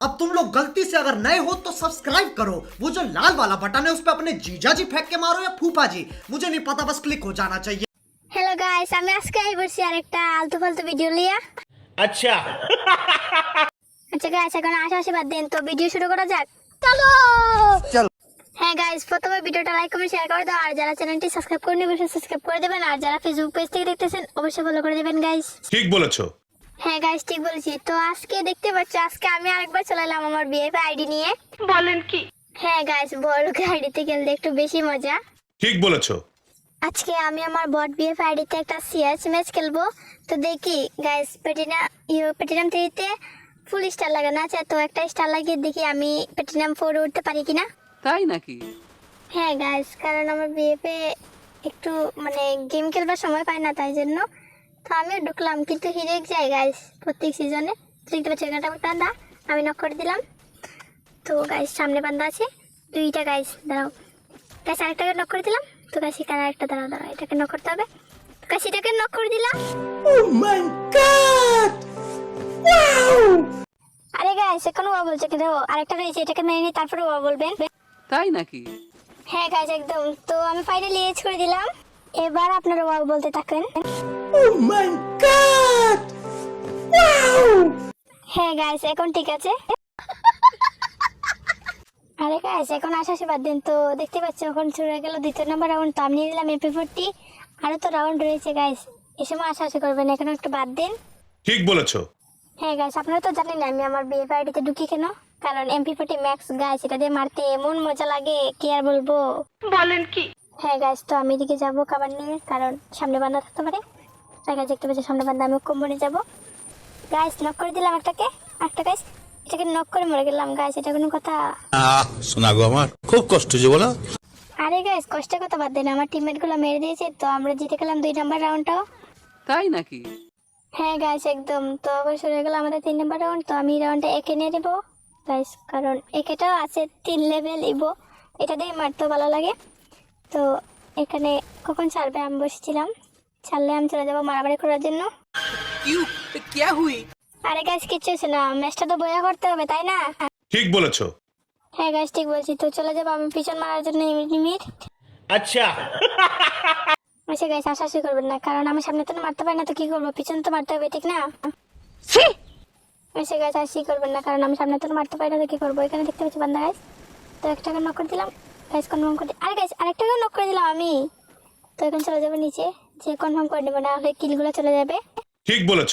अब तुम लोग गलती से अगर नए हो तो सब्सक्राइब करो वो जो लाल वाला बटन है उस पर अपने जीजा जी फेंक के मारो या फूफा जी मुझे नहीं पता बस क्लिक हो जाना चाहिए হ্যালো গাইস আমি আজকে এই বলছি আর একটা আলতু ফালতু ভিডিও লিয়া अच्छा আচ্ছা গাইস এখন আশেপাশে বাদ দেন তো ভিডিও শুরু করা যাক চলো চলো। হ্যাঁ গাইস প্রথমে ভিডিওটা লাইক কমেন্ট শেয়ার করে দাও আর যারা চ্যানেলটি সাবস্ক্রাইব করে নেবেন সাবস্ক্রাইব করে দেবেন আর যারা ফেসবুক পেজ থেকে দেখতেছেন অবশ্যই ফলো করে দেবেন গাইস ঠিক বলেছো হ্যাঁ গাইস ঠিক বলছি। তো আজকে দেখতে পাচ্ছ আজকে আমি আরেকবার চলে এলাম আমার বিএফ আইডি নিয়ে। বলেন কি? হ্যাঁ গাইস বড় আইডিতে খেলতে একটু বেশি মজা। ঠিক বলেছ। আজকে আমি আমার বট বিএফ আইডিতে একটা সিএস ম্যাচ খেলব। তো দেখি গাইস পেটিনা ইউ পেটিনাম থ্রিতে ফুল স্টার লাগানো আছে। তো একটা স্টার লাগিয়ে দেখি আমি পেটিনাম ফোরে উঠতে পারি কিনা। তাই নাকি? হ্যাঁ গাইস কারণ আমার বিএফে একটু মানে গেম খেলবার সময় পাই না তাই জন্য তো আমিও ঢুকলাম কিন্তু হিরেক যায় গাইস প্রত্যেক সিজনে দেখতে পাচ্ছি এখানটা একটা আমি নক করে দিলাম। তো গাইস সামনে বান্ধা আছে দুইটা গাইস দাঁড়াও। গাইস আরেকটাকে নক করে দিলাম। তো গাইস এখানে আরেকটা দাঁড়াও দাঁড়াও এটাকে নক করতে হবে। তো গাইস এটাকে নক করে দিলাম। আরে গাইস এখন ও বলছে কিন্তু আরেকটা রয়েছে এটাকে মেরে নিই তারপরে ও বলবেন তাই নাকি? হ্যাঁ গাইস একদম। তো আমি ফাইনালি এজ করে দিলাম। এবার আপনারা ওয়াও বলতে থাকেন হ্যাঁ গাইস এখন ঠিক আছে। আরে গাইস এখন বাদ দিন তো। দেখতে পাচ্ছি এখন শুরু হয়ে গেল দ্বিতীয় নম্বর রাউন্ড তো আমি দিলাম এপি ফোরটি আরও তো রাউন্ড রয়েছে গাইস এ সময় করবেন এখন একটু বাদ দিন। ঠিক বলেছ। হ্যাঁ গাইস আপনারা তো জানেন আমি আমার বিয়ে বাড়িতে ঢুকি কেন? কারণ এমপি ফোর্টি ম্যাক্স গাইস এটা দিয়ে মারতে এমন মজা লাগে কি আর বলব? বলেন কি? হ্যাঁ গাইস তো আমি এদিকে যাব খাবার নিয়ে কারণ সামনে বান্ধা থাকতে পারে। গাছ দেখতে পাচ্ছি সামনে বান্ধা আমি কোম্পানি যাব। গাইস নক করে দিলাম একটাকে। একটা গাইস এটাকে নক করে মরে গেলাম। গাইস এটা কোনো কথা। আহ শোনা গো আমার খুব কষ্ট যে বলো। আরে গাইস কষ্টের কথা বাদ দেন আমার টিমমেটগুলো মেরে দিয়েছে তো আমরা জিতে গেলাম দুই নাম্বার রাউন্ডটাও তাই নাকি? হ্যাঁ গাইস একদম। তো আবার শুরু হয়ে গেল আমাদের তিন নাম্বার রাউন্ড তো আমি রাউন্ডটা একে নিয়ে নেব। গাইস কারণ একেটাও আছে তিন লেভেল ইবো এটা দিয়ে মারতেও ভালো লাগে। তো এখানে কখন ছাড়বে? আমি বসেছিলাম। ছাড়লে আমি চলে যাব মারামারি করার জন্য। আরে গাছ কিচ্ছু হচ্ছে না। ম্যাচটা তো বয়া করতে হবে তাই না? ঠিক বলেছ। হ্যাঁ গাছ ঠিক বলছি। তো চলে যাব আমি পিছন মারার জন্য ইমিট আচ্ছা। আচ্ছা গাছ আশাশি আচ্ছা করবেন না কারণ আমি সামনে তো মারতে পারি না তো কি করব? পিছন তো মারতে হবে ঠিক না? আচ্ছা গাছ আশি করবেন না কারণ আমি সামনে তো মারতে পারি না তো কি করব? এখানে দেখতে পাচ্ছি বান্ধা গাছ তো একটা নক করে দিলাম। গাছ কনফার্ম করে আরে গাছ আরেকটা নক করে দিলাম আমি। তো এখন চলে যাব নিচে। যে কনফার্ম করে নেব না হলে কিলগুলো চলে যাবে। ঠিক বলেছ।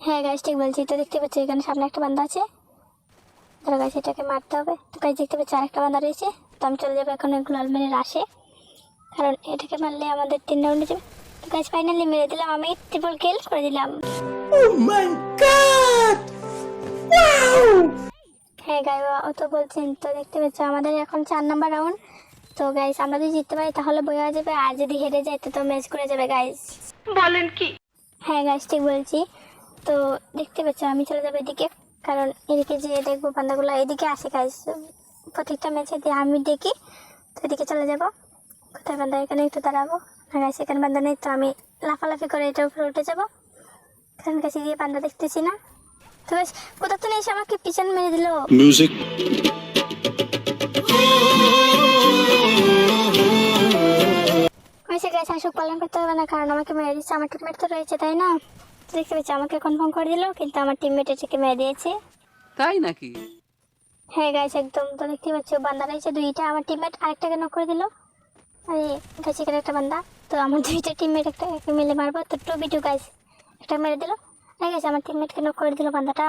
হ্যাঁ গাইস ঠিক বলছি। তো দেখতে পাচ্ছি এখানে সামনে একটা বান্দা আছে। ধরো গাইস এটাকে মারতে হবে। তো গাইস দেখতে পাচ্ছি আরেকটা বান্দা রয়েছে। তো আমি চলে যাব এখন এগুলো আলমারির আসে। কারণ এটাকে মারলে আমাদের তিন রাউন্ডে যাবে। তো গাইস ফাইনালি মেরে দিলাম আমি। ট্রিপল কিল করে দিলাম। হ্যাঁ গাই ও তো বলছেন। তো দেখতে পাচ্ছি আমাদের এখন চার নাম্বার রাউন্ড তো গাইস আমরা যদি জিততে পারি তাহলে বইয়া যাবে আর যদি হেরে যাই তো তো ম্যাচ করে যাবে গাইস বলেন কি? হ্যাঁ গাইস ঠিক বলছি। তো দেখতে পাচ্ছ আমি চলে যাব এদিকে। কারণ এদিকে যে দেখব বান্দাগুলো এদিকে আসে গাইস প্রত্যেকটা ম্যাচে দিয়ে আমি দেখি। তো এদিকে চলে যাব। কোথায় বান্দা? এখানে একটু দাঁড়াবো। আর গাইস এখানে বান্দা নেই তো আমি লাফালাফি করে এটার উপরে উঠে যাব। কারণ গাছে গিয়ে বান্দা দেখতেছি না। তো বেশ কোথাও তো নেই এসে আমাকে পিছন মেরে দিল। মিউজিক গাছ আসুক পালন করতে হবে না কারণ আমাকে মেরে দিচ্ছে আমার টিমমেট তো রয়েছে তাই না? দেখতে পাচ্ছি আমাকে কনফার্ম করে দিল কিন্তু আমার টিমমেট এটাকে মেরে দিয়েছে। তাই নাকি? হ্যাঁ গাইস একদম তো দেখতে পাচ্ছ বান্দা রয়েছে দুইটা আমার টিমমেট আরেকটাকে নক করে দিল। আরে গাছ এখানে একটা বান্দা তো আমার দুইটা টিমমেট একটা একে মিলে মারবো তো টু বি টু গাইস একটা মেরে দিল। হ্যাঁ গেছে আমার টিমমেটকে নক করে দিল বান্দাটা।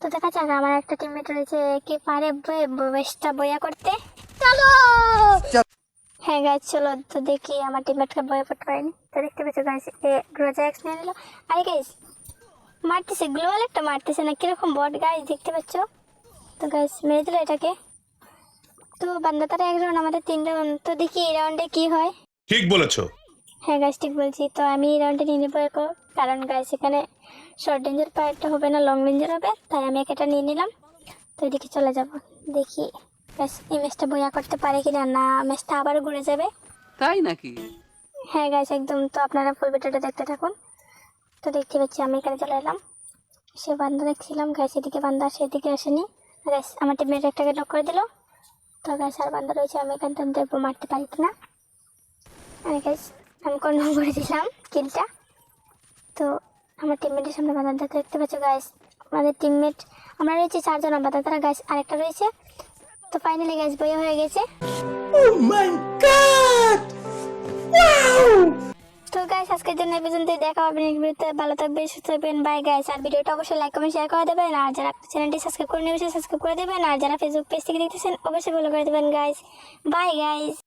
তো দেখা যাক আমার একটা টিমমেট রয়েছে কি পারে বেশটা বয়া করতে। চলো হ্যাঁ গাইস চলো তো দেখি আমার টিমমেটকে বয়া করতে পারেনি। তো দেখতে পাচ্ছ গাইস এ রোজা এক্স নিয়ে নিল। আরে গাইস মারতেছে গ্লোয়াল একটা মারতেছে না? কীরকম বট গাইস দেখতে পাচ্ছ? তো গাইস মেরে দিল এটাকে। তো বান্দা তারা এক রাউন্ড আমাদের তিন রাউন্ড তো দেখি এই রাউন্ডে কি হয়। ঠিক বলেছ। হ্যাঁ গাইস ঠিক বলছি। তো আমি এই রাউন্ডে নিয়ে নেব এখন কারণ গাইস এখানে শর্ট রেঞ্জের পায়েরটা হবে না লং রেঞ্জের হবে। তাই আমি একটা নিয়ে নিলাম। তো এদিকে চলে যাব। দেখি। গাইস এই ম্যাচটা বইয়া করতে পারে কি না না ম্যাচটা আবার ঘুরে যাবে। তাই নাকি? হ্যাঁ গাইস একদম তো আপনারা ফুল ভিডিওটা দেখতে থাকুন। তো দেখতে পাচ্ছি আমি এখানে চলে এলাম। সে বান্দা দেখছিলাম গাইস এদিকে বান্দা সেদিকে আসেনি। গাইস আমার টিমমেট একটাকে নক করে দিল। তো গাইস আর বান্দা রয়েছে আমি এখান থেকে দেখব মারতে পারি কিনা। আর গাইস আমি কনফার্ম করে দিলাম কিলটা? তো আমার টিমমেটের সামনে বান্দা দেখতে দেখতে পাচ্ছ গাইস আমাদের টিমমেট আমরা রয়েছে চারজন বান্দা তারা গাইস আরেকটা রয়েছে। তো ফাইনালি গাইস বইয়া হয়ে গেছে। ও মাই গড ওয়াও তো গাইস আজকের জন্য পর্যন্ত দেখা হবে নেক্সট ভিডিওতে। ভালো থাকবেন সুস্থ থাকবেন বাই গাইস আর ভিডিওটা অবশ্যই লাইক কমেন্ট শেয়ার করে দেবেন। আর যারা চ্যানেলটি সাবস্ক্রাইব করে নেবেন সাবস্ক্রাইব করে দেবেন। আর যারা ফেসবুক পেজ থেকে দেখতেছেন অবশ্যই ফলো করে দেবেন গাইস বাই গাইস